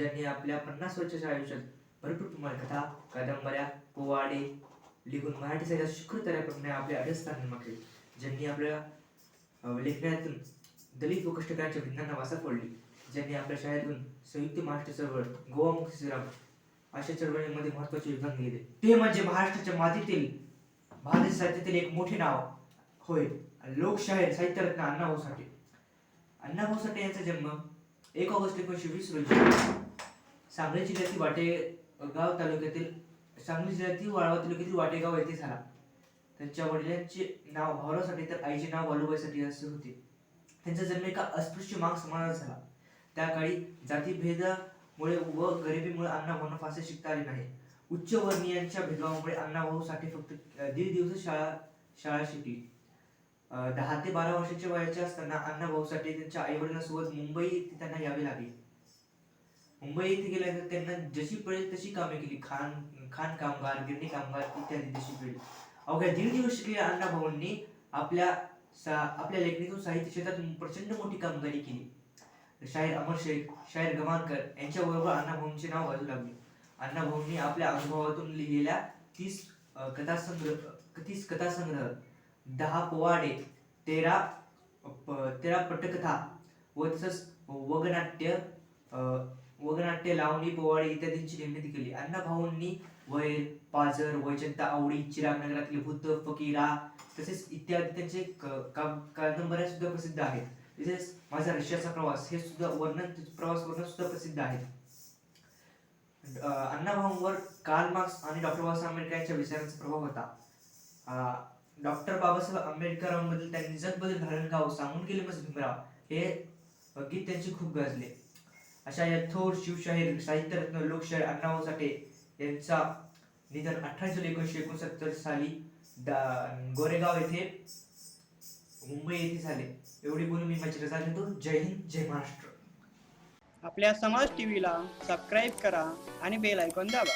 ज्यांनी आपल्या पन्नास वर्षाच्या आयुष्यात भरपूर प्रमाणात कथा कादंबऱ्या पोवाडे लिहून मराठी साहित्यात शिखरतऱ्याप्रमाणे आपले अडस्थान निर्माण केले. ज्यांनी आपल्या लेखनातून दलित व कष्टकऱ्यांच्या भिन्नांना वासा फोडली. ज्यांनी आपल्या शाळेतून संयुक्त महाराष्ट्र चळवळ गोवा मुक्ती अशा चळवळीमध्ये महत्त्वाचे योगदान दिले. ते म्हणजे महाराष्ट्राच्या मातीतील भारतीय साहित्यातील एक मोठे नाव. होय. लोकशाहीर साहित्यरत्न अण्णाभाऊ साठे. अण्णाभाऊ साठे यांचा जन्म एक ऑगस्ट एकोणीसशे वीस रोजी सांगली जिल्ह्यातील वाटेगाव तालुक्यातील सांगली जिल्ह्यातील वाळवा तालुक्यातील वाटेगाव येथे झाला. त्यांच्या वडिलांचे नाव भाऊराव तर आईचे नाव बालूबाई असे होते. त्यांचा जन्म एका अस्पृश्य माग समाजात झाला. त्या काळी जातीभेदामुळे व गरिबीमुळे अण्णा अण्णाभाऊंना फासे शिकता आले नाही. उच्च वर्णीयांच्या भेदभावामुळे अण्णाभाऊ साठी फक्त दीड दिवस शाळा शाळा शिकली. दहा ते बारा वर्षाच्या वयाचे असताना अण्णाभाऊ साठे त्यांच्या आई वडिलांसोबत मुंबई येथे त्यांना यावे लागले. मुंबई येथे गेल्यानंतर त्यांना जशी पडेल तशी कामे केली. खान खान कामगार गिरणी कामगार इत्यादी जशी पडेल. अवघ्या दीड दिवस शिकलेल्या अण्णाभाऊंनी आपल्या सा आपल्या लेखणीतून साहित्य क्षेत्रात प्रचंड मोठी कामगिरी केली. शाहीर अमर शेख शाहीर गवाणकर यांच्याबरोबर अण्णाभाऊंचे नाव वाजू लागले. अण्णाभाऊंनी आपल्या अनुभवातून लिहिलेल्या तीस कथासंग्रह तीस कथासंग्रह दहा पोवाडे तेरा प- तेरा पटकथा व तसंच वगनाट्य वगनाट्य लावणी पोवाडे इत्यादींची निर्मिती केली. अण्णाभाऊंनी वैर पाजर वैजंता आवडी चिराग नगरातील भूत फकीरा तसेच इत्यादी त्यांचे क- का- कादंबऱ्या सुद्धा प्रसिद्ध आहेत. तसेच माझा रशियाचा प्रवास हे सुद्धा वर्णन प्रवास वर्णन सुद्धा प्रसिद्ध आहे अण्णाभाऊंवर कार्ल मार्क्स आणि डॉक्टर बाबासाहेब आंबेडकर यांच्या विचारांचा प्रभाव होता. डॉक्टर बाबासाहेब आंबेडकरांबद्दल त्यांनी जगबद्दल धारण गाव सांगून गेले मज भीमराव. हे गीत त्यांचे खूप गाजले. अशा या थोर शिवशाहीर साहित्यरत्न लोकशाहीर अण्णाभाऊ साठे यांचा निधन अठरा जुलै एकोणीसशे एकोणसत्तर साली गोरेगाव येथे मुंबई येथे झाले. एवढी बोलून मी माझी रजा घेतो. जय हिंद जय महाराष्ट्र. आपल्या समाज टीव्हीला सबस्क्राईब करा आणि बेल आयकॉन दाबा.